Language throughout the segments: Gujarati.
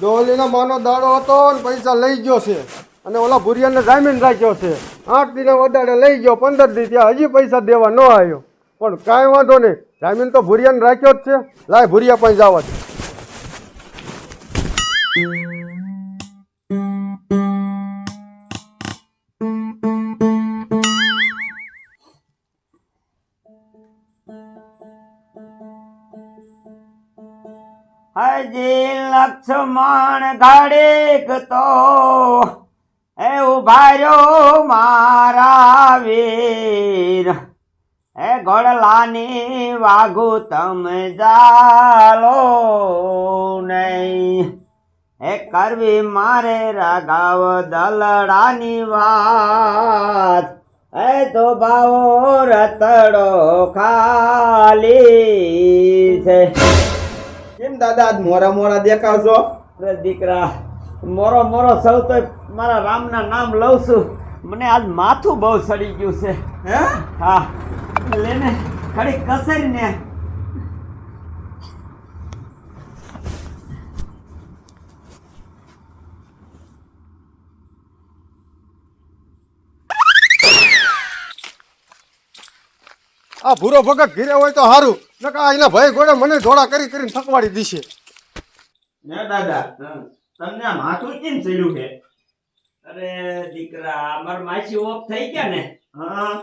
ડોલીનો માનો દાડો હતો ને પૈસા લઈ ગયો છે. અને ઓલા ભુરિયાને જામીન રાખ્યો છે. આઠ દિને વધારે લઈ ગયો, પંદર દી ત્યાં હજી પૈસા દેવા ન આવ્યો. પણ કાંઈ વાંધો નહીં, જામીન તો ભુરિયાને રાખ્યો જ છે. લાય ભુરિયા પણ જવા દે. હજી લક્ષ્મણ ઘડેક તો એ ઉભાર્યો મારા વીર. એ ગોડલાની વાઘુ તમે જાલો નહીં. એ કરવી મારે રાઘવ દલડાની વાત. એ તો ભાવો રતડો ખાલી છે. દાદા આજ મોરા મોરા દેખાવશો અરે દીકરા મોરો મોરો સૌ તો મારા રામના નામ લઉં છું. મને આજ માથું બહુ સડી ગયું છે. હે? હા લેને ખડી કસરીને આ ભૂરો ભગત ઘીરે હોય તો સારું નકા એના ભાઈ ગોળે મને ધોળા કરી કરીને થકવાડી દીશે. ને દાદા તમને આ માથું કેમ ચડ્યું છે? અરે દીકરા અમાર માસી ઓફ થઈ ગયા ને. હા.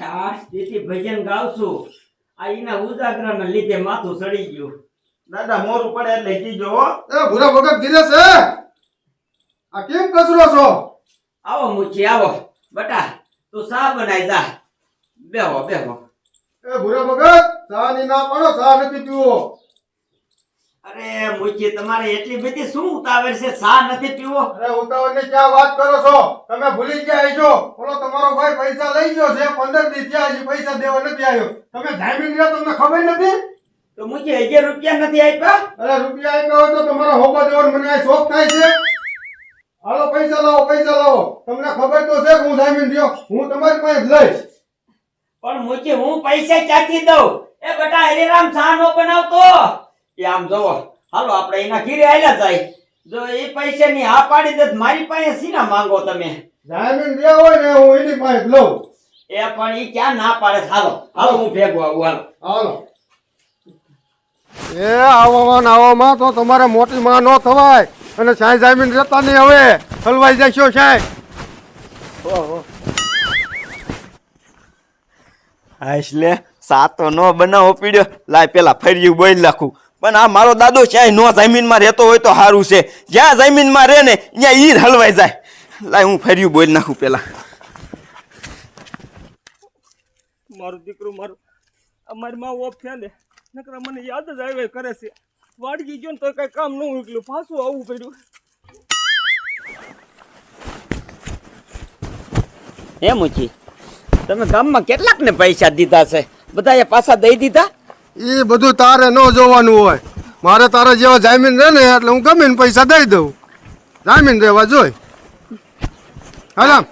આ તેથી ભજન ગાવશું. આ એના ઉજાગરાના લીધે માથું સડી ગયું. દાદા મોરું પડે એટલે કીજો હો. એ ભૂરા ભગત ઘીરે છે? આ કેમ કચરો છો? આવો મુચી આવો. બટા તું સા બનાઈ જા? બેહો બેહો. એ ભૂરા ભગત ચા ની ના પાડો ચા નથી પીવો. અરે મુચી તમારે એટલી બધી શું ઉતાવળ છે? સા નથી પીવો? અરે ઉતાવળની ક્યાં વાત કરો છો? તમે ભૂલી ગયા છો બોલો તમારો ભાઈ પૈસા લઈ ગયો છે પંદર દી થયા હજી પૈસા દેવા નથી આવ્યો. તમે જામીન રહ્યો તમને ખબર નથી? તો મુચી હજાર રૂપિયા નથી આપ્યા? અરે રૂપિયા આપ્યા હોય તો તમારો હોબા દેવાનો મને શોખ થાય છે. હાલો પૈસા લાવો પૈસા લાવો. તમને ખબર તો છે કે હું જામીન રહ્યો. હું તમારી પાસે લઈશ. પણ મુજી હું પૈસા ક્યાંથી દઉં? એ બેટા હરિરામ સા નો બનાવતો. એ આમ જોવો હાલો આપણે એના ઘીરે આયલા જાય. જો એ પૈસાની હા પાડી દે મારી પાસે સીના માંગો તમે? જામીન લે હોય ને હું એની પાસે લઉં. એ પણ ઈ ક્યાં ના પાડે? હાલો હાલો હું ભેગો આવું હાલો. હાલો. એ આવવામાં આવવામાં તો તમારે મોટી માં ન થવાય. અને સાંઈ જામીન રહેતા નહીં હવે. હલવાઈ જશો સાહેબ. હાશ લે સાતો નો બનાવો પીડ્યો. લાય પેલા ફર્યું બોલ નાખું. પણ આ મારો દાદો ક્યાંય નો જમીનમાં રહેતો હોય તો સારું છે. જ્યાં જમીનમાં રહે ને ત્યાં ઈ જ હલવાઈ જાય. લાય હું ફર્યું બોલ નાખું પેલા. મારું દીકરું મારું અમારી માં ઓફ થયા ને નકરા મને યાદ જ આવે કરે છે. વાડગી ગયો ને તો કઈ કામ ન ઉકલ્યું પાછું આવવું પડ્યું. એ મુચી? તમે ગામમાં કેટલાક ને પૈસા દીધા છે? બધા એ પાછા દઈ દીધા? એ બધું તારે ન જોવાનું હોય. મારે તારા જેવા જામીન રહે ને એટલે હું ગમે ને પૈસા દઈ દઉં. જામીન રહેવા જોઈ હાલામ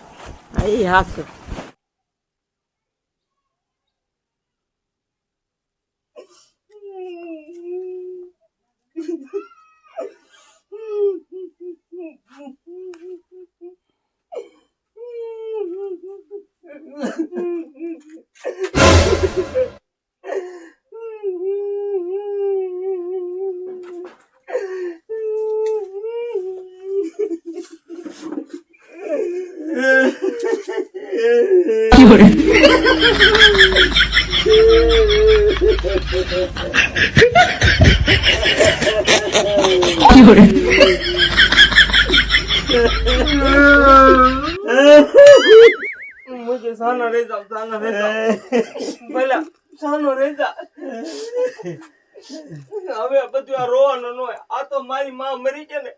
એ સાનો રહી જાવ સાનો રહી ભલા સાનો રહી જા હવે બધું આ રોવાનું ન આ તો મારી માં મરી છે ને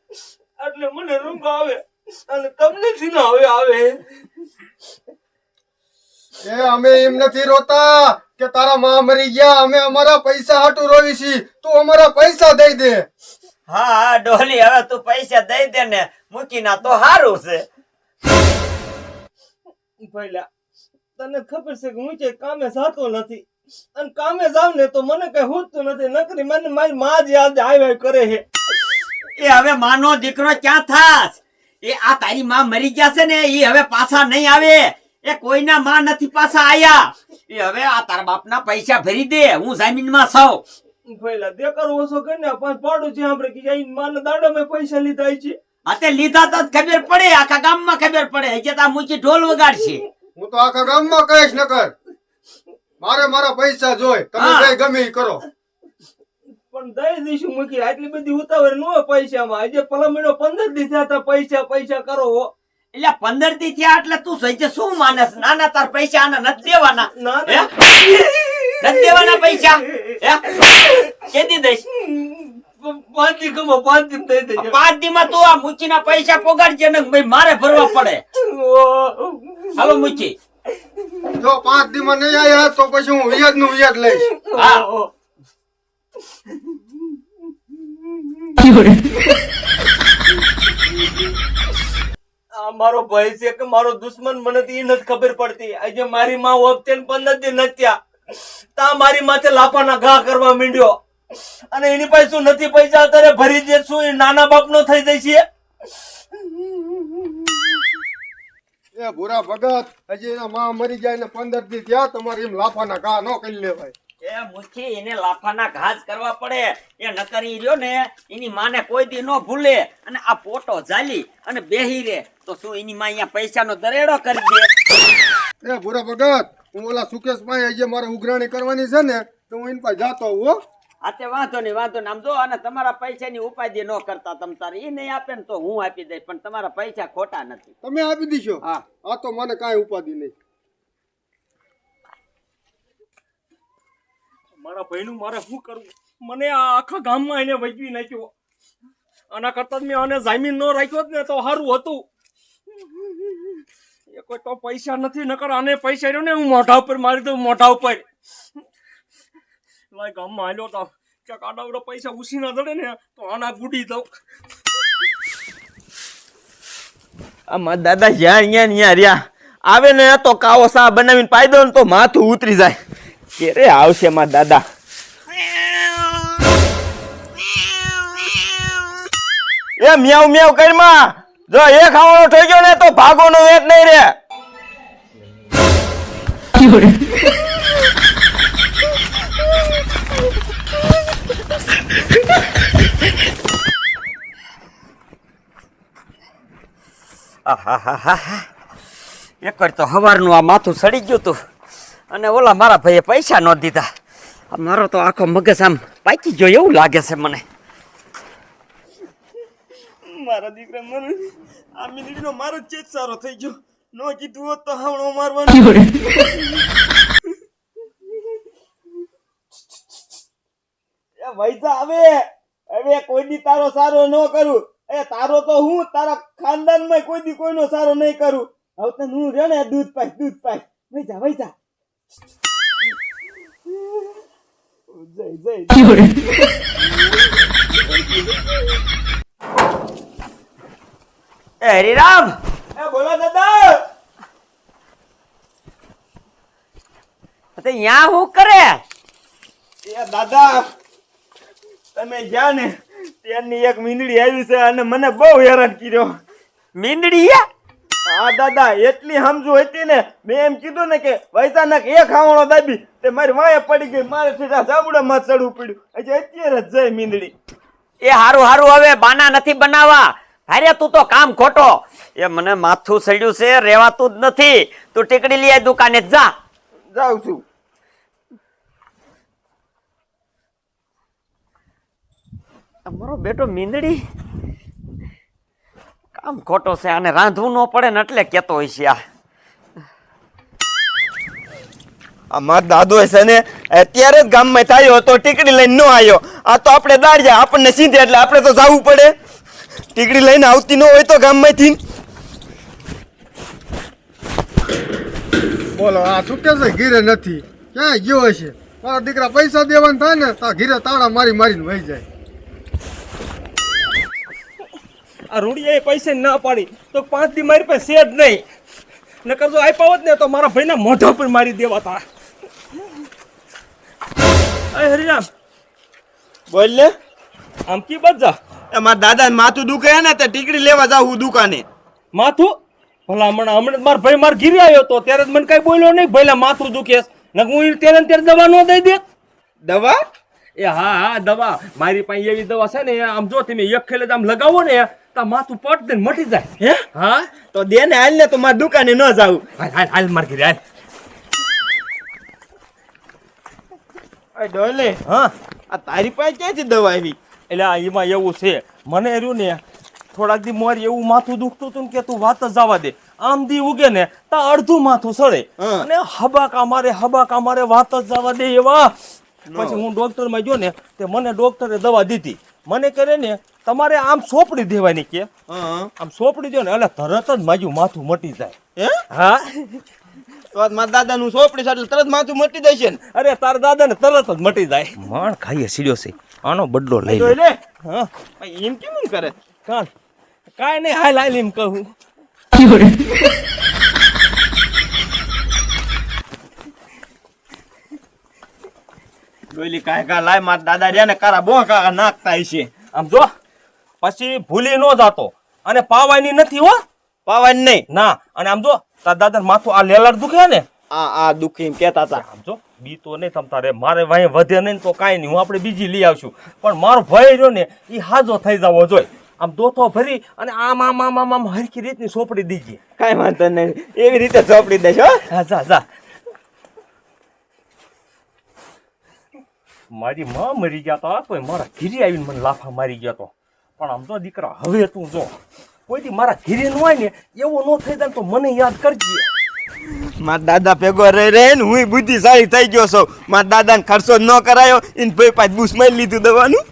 એટલે મને રૂંગ આવે અને તમને સીના હવે આવે એ અમે એમ નથી રોતા કે તારા માં મરી ગયા, અમે અમારા પૈસા હાટું રોવી છી તું અમારા પૈસા દઈ દે. હા હા ડોલી હવે તું પૈસા દઈ દે ને મૂકી ના તો સારું છે. તને ખબર છે કે હું કે કામે જાતો નથી. અને કામે જાવ ને તો મને કઈ હોતું નથી. નકરી મને મારી માં જ યાદ આવ્યા કરે છે. એ હવે માનો દીકરો ક્યાં થાસ એ આ તારી માં મરી ગયા છે ને એ હવે પાછા નહીં આવે. એ કોઈના માં નથી પાછા આયા. એ હવે આ તારા બાપના પૈસા ભરી દે. હું જમીનમાં સૌ પહેલા દે કરો કે ને? પાંચ પાડું છે આપણે કે જઈને દાડો દાડામાં પૈસા લીધા છે. અતે લીધા તો ખબર પડે આખા ગામમાં ખબર પડે. કે તા મુચી ઢોલ વગાડશે. હું તો આખા ગામમાં કહીશ નકર. મારે મારા પૈસા જોઈ તમે. જે ગમે ઈ કરો. પણ દઈ દઈશું મૂકી. આટલી બધી ઉતાવળ ન હોય પૈસામાં. આજે પલમણો પંદર દી થયા હતા પૈસા પૈસા કરો હો. એટલે પંદર દી થયા એટલે તું સહી શું માનસ? નાના તાર પૈસા આના નથી દેવાના. નથી દેવાના પૈસા. કેદી દઈશ? પાંચ દી પાંચ દી દઈ દેજો પાંચ દી માં તું આ મુચીના પૈસા પોગાડજે ને ભાઈ મારે ભરવા પડે. હાલો મુચી જો પાંચ દી માં નહીં આયા તો પછી હું વ્યાજનું વ્યાજ લઈશ. હા. આ મારો ભય છે કે મારો દુશ્મન મને તો ઈ નથી ખબર પડતી. આજે મારી માં વખતે ને પંદર દિન નત્યા તા મારી માથે લાફાના ઘા કરવા માંડ્યો. અને એની પાસે શું નથી પૈસા? અત્યારે ભરી દે શું એ નાના બાપ નો થઈ જાય છે. એ ભૂરા ભગત હજી એના માં મરી જાય ને પંદર દી થયા તમારે એમ લાફાના ઘા ન કરી લેવાય. એ મુઠ્ઠી એને લાફાના ઘાસ કરવા પડે. એ નકરી રહ્યો ને એની માને કોઈ દી નો ભૂલે. અને આ પોટો જાલી અને બેહી રે. તો શું એની માં અહીંયા પૈસાનો દરેડો કરી દે? એ ભૂરા ભગત હું ઓલા સુકેશ ભાઈ હજી મારે ઉઘરાણી કરવાની છે ને તો હું એની પાસે જાતો હોઉં હો. આ તે વાંધો નહીં વાંધો નહીં. આમ જો અને તમારા પૈસાની ઉપાધિ ન કરતા તમ તારે. એ નહીં આપે ને તો હું આપી દઈશ પણ તમારા પૈસા ખોટા નથી. તમે આપી દીશો? હા. આ તો મને કાંઈ ઉપાધિ નહીં. મારા ભાઈનું મારે શું કરવું? મને આ આખા ગામમાં એને વૈજવી નાખ્યો. આના કરતા જ મેં આને જામીન ન રાખ્યો જ ને તો સારું હતું. એ કોઈ તો પૈસા નથી, નકર આને પૈસા રહ્યો ને હું મોઢા ઉપર મારી દઉં, મોઢા ઉપર. લાય ગામમાં આલ્યો તો ક્યાંક આડાવડો પૈસા ઉસી ના દડે ને, તો આના ગુડી દઉં. આમાં દાદા જ્યાં અહીંયા અહીંયા રહ્યા. આવે ને તો કાવો સા બનાવીને પાઈ દો ને તો માથું ઉતરી જાય. ક્યારે આવશે માં દાદા? એ મ્યાવ મ્યાઉ, કરમાં. જો એ ખાવાનો થઈ ગયો ને તો ભાગોનો વેટ નહીં રે. એક વાર તો સવારનું આ માથું સડી ગયું તું. અને ઓલા મારા ભાઈએ પૈસા ન દીધા. મારો તો આખો મગજ આમ પાકી ગયો એવું લાગે છે મને. મારા દીકરા મને આ મીંદડીનો મારો ચેત સારો થઈ ગયો. નો કીધું હોત તો હાવણો મારવાનો. એ વૈસા હવે હવે કોઈ દી તારો સારો ન કરું. એ તારો તો હું તારા ખાનદાનમાં કોઈ દી કોઈનો સારો નહીં કરું. હવે તો હું રે ને દૂધ પાય દૂધ પાય. વૈસા વૈસા જય જય એ હરિરામ! એ બોલો દાદા! તે યા હું કરે? એ દાદા તમે ગયા ને ત્યાંની એક મીંદડી આવી છે અને મને બહુ હેરાન કર્યો. મીંદડી હે? દાદા એટલી સમજુ હતી ને મેં એમ કીધું ને કે વૈસાનક એક ખાવણો દાબી તે મારી વાંહે પડી ગઈ મારે સીધા ચાબડામાં ચડવું પડ્યું. હજી અત્યારે જ જાય મીંદડી એ હારું હારું હવે બાના નથી બનાવવા. અરે તું તો કામ ખોટો. એ મને માથું સડ્યું છે રેવાતું જ નથી. તું ટીકડી લઈ આય દુકાને જા. જાઉં છું. અમારો બેટો મીંદડી? કામ ખોટો છે આને રાંધવું ન પડે ને એટલે કેતો હોય છે આ. અમાર દાદો છે ને અત્યારે જ ગામમાં થયો તો ટીકડી લઈને ન આવ્યો. આ તો આપણે દાડ્યા આપણને સીધે એટલે આપણે તો જવું પડે. ટીકડી લઈને આવતી ન હોય તો ગામમાંથી. બોલો આ શું કે છે? ઘીરે નથી. ક્યાં ગયો હશે? મારા દીકરા પૈસા દેવાના થાય ને તો ઘીરે તાળા મારી મારીને વહી જાય. આ રૂડિયાએ પૈસા ના પાડી. તો પાંચ દી મારી પાસે છે જ નહીં. નકર જો આપ્યા હોત ને તો મારા ભાઈના મોઢા પર મારી દેવાતા. અરે હરિરામ. બોલ ને આમ કી બજા એ મારા દાદા માથું દુખે ને તે ટીકડી લેવા જાઉં દુકાને. માથું? ભલા હમણાં હમણાં માર ભાઈ માર ઘીરે આવ્યો તો ત્યારે જ મને કઈ બોલ્યો નહીં ભલે માથું દુખે. ને હું ત્યારે ત્યારે દવા ન દઈ દે. દવા? એ હા હા દવા. મારી પાસે એવી દવા છે ને આમ જો તમે એક ખેલે આમ લગાવો ને તો માથું પટ દે મટી જાય. હે? હા? તો દે ને હાલ ને તો મારી દુકાને ન જાઉં. હાલ હાલ હાલ માર ઘીરે હાલ. ડોલે હા? આ તારી પાસે ક્યાંથી દવા આવી? એટલે આ એમાં એવું છે. મને રહ્યું ને થોડાક દી મોર એવું માથું દુખતું હતું ને કે તું વાત જ જવા દે. આમ દી ઉગે ને તા અડધું માથું સડે અને હબાકા મારે હબાકા મારે વાત જ જવા દે એવા. પછી હું ડોક્ટરમાં ગયો ને તે મને ડોક્ટરે દવા દીધી. મને કરે ને તમારે આમ સોપડી દેવાની કે. આમ સોપડી દો ને એટલે તરત જ માજું માથું મટી જાય. હે? હા. તો આ મારા દાદાનું સોપડી સાથે તરત માથું મટી જશે ને? અરે તારા દાદા ને તરત જ મટી જાય. માણ ખાઈએ સીડ્યો છે. આનો બદલો લઈ લે. હા. એમ કેમ કરે? કાન કાંઈ નહીં હાલ હાલ એમ કહું. ડોલી કાંઈ કા લાય મારા દાદા રહ્યા ને કારા બો કાકા નાખતા હશે. આમ જો પછી ભૂલી ન જાતો. અને પાવાની નથી હો. પાવાની નહીં. ના અને આમ જો તાર દાદા માથું આ લેલાડ દુખે ને? આ આ દુખી એમ કહેતા હતા. આમ જો. બી તો નહીં થમતા રે મારે વાંહે વધે નહીં તો કાંઈ નહીં. હું આપણે બીજી લઈ આવશું. પણ મારો ભય રહ્યો ને એ હાજો થઈ જવો જોઈએ આમ દોથો ભરી અને આમ આમ આમ આમ આમ હરખી રીતની સોપડી દીજે કાંઈ વાંધો નહીં. એવી રીતે ચોપડી દેશો હા. જા જા. મારી માં મરી ગયા તો મારા ઘીરી આવીને મને લાફા મારી ગયો તો. પણ આમ તો દીકરા હવે તું જો. કોઈ દી મારા ઘીરે ન હોય ને એવો ન થઈ જાય તો મને યાદ કરજે. મારા દાદા ભેગો રહી રહે ને હું બુદ્ધિશાળી થઈ ગયો છું. મારા દાદાને ખર્ચો ન કરાયો એને ભાઈ પાંચ બુસ મારી લીધું દવાનું.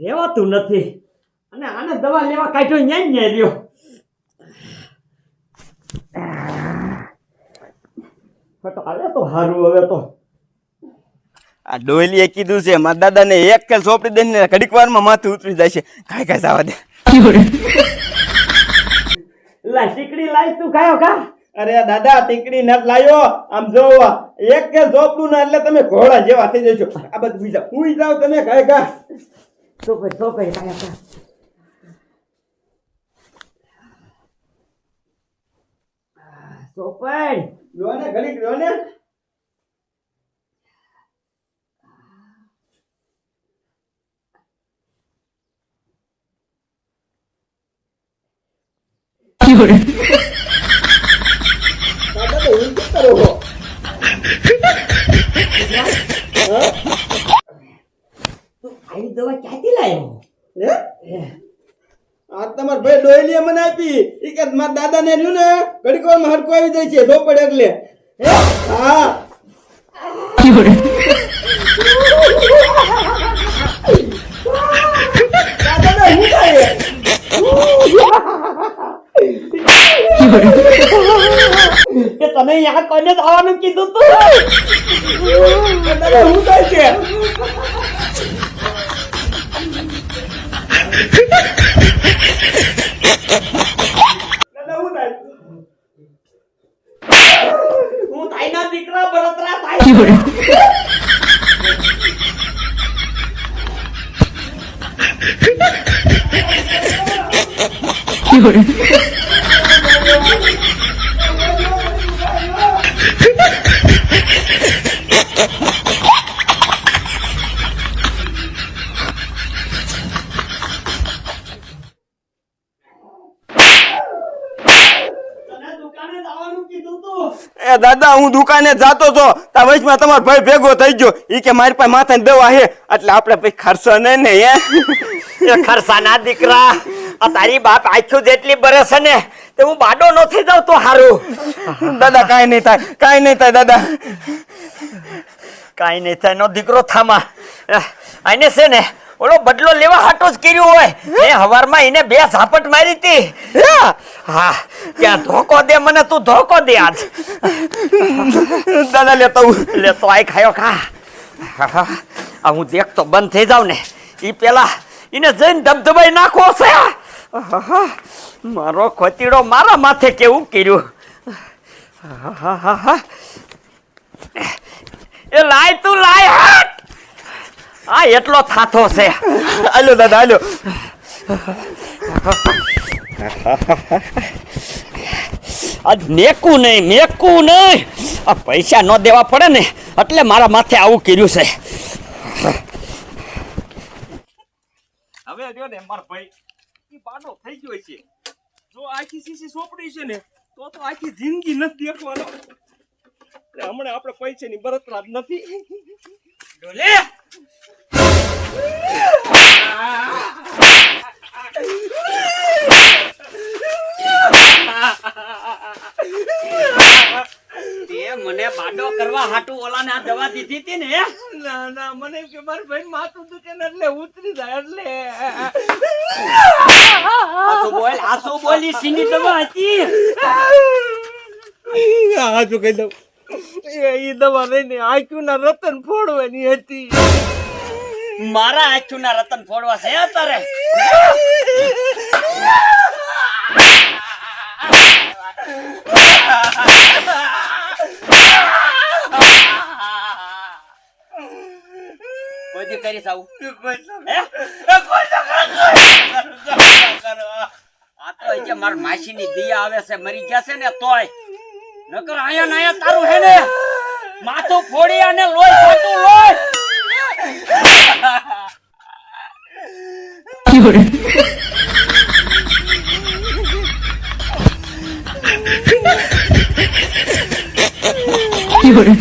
રેવાતું નથી. અને આને દવા લેવા કાઢ્યો ન્યાય ન્યાય રહ્યો. ફટો હાલે તો સારું હવે તો. આ ડોલીએ કીધું છે મારા દાદાને એક કેલ સોપડી દઈને ઘડીક વારમાં માથું ઉતરી જાય છે. કાંઈ કાંઈ જવા દે. લા ટીકડી લાઈ તું ખાયો કા અરે દાદા ટીકડી નટ લાયો. આમ જોવો એક કે સોપડું ના એટલે તમે ઘોડા જેવા થઈ જશો. આ બધું બીજા હું જાવ તમે કાંઈ કા સોપે સોપે તો કા સોપડ લો ને ઘડીક લો ને. કરો છો. આવી દવા ક્યાંથી લાવ્યો આ તમારે ભાઈ ડોયલીએ મને આપી. ઈ કે મારા દાદા ને રહ્યું ને. ઘડીક હરખું આવી જાય છે. ધોપડ એટલે. હે? હા દાદા હું થાય યાર કોને આવવાનું કીધું તું હું થાય છે હું તાઈના દીકરા બળતરા થાય તને દુકાને જવાનું કીધું તું એ હું દુકાને જાતો તો તા વચમાં તમારો ભાઈ ભેગો થઈ ગયો. ઈ કે મારી પાસે માથાની દવા હે. એટલે આપણે ભાઈ ખર્ચો ને ને હે? એ ખરસાના દીકરા. આ તારી બાપ આખું જેટલી બરસ ને તે હું બાડો નો થઈ જાઉં તો હારું. દાદા કાઈ નહીં થાય કાઈ નહીં થાય દાદા. કાઈ નહીં થાય નો દીકરો થામા. આને છે ને ઓલો બદલો લેવા હાટો જ કર્યો હોય. એ હવારમાં એને બે ઝાપટ મારી હતી. હા? ત્યાં ધોકો દે મને તું ધોકો દે આજ. દાદા લેતા હું. લે તો આય ખાયો ખા. આ હું દેખતો બંધ થઈ જાવ ને. ઈ પેલા એને જઈને ધબધબાઈ નાખો છે. મારો ખોતીડો મારા માથે કેવું કર્યું? એ લાય તું લાય હટ આ એટલો થાથો છે. હાલો દાદા હાલો. આ મેકું નહીં મેકું નહીં. આ પૈસા ન દેવા પડે ને એટલે મારા માથે આવું કર્યું છે. હવે જો ને માર ભાઈ ઈ બાનો થઈ ગયો છે. જો આખી સીસી સોપડી છે ને તો તો આખી જિંદગી નથી દેખવાનો. હમણાં આપણે પૈસાની બરતરા નથી. ડોલે મને બાડો કરવા હાટુ ઓલાને આ દવા દીધી હતી ને ના ના મને એમ કે મારા ભાઈ માથું દુખે ને એટલે ઉતરી જાય એટલે. આસુ બોલ આસુ બોલી સીની દવા હતી. હા જો કહી દઉં. એ દવા લઈને આંખ્યું ના રતન ફોડવાની હતી. મારા આંખના રતન ફોડવા છે તારે કોઈ કરી કરીશ આ તો હજી માર માસીની દિયા આવે છે, મરી ગયા ને તોય. નકર આયા ને તારું હે ને? માથું ફોડી અને લોહી ખાતું લોહી. করে। কি করে?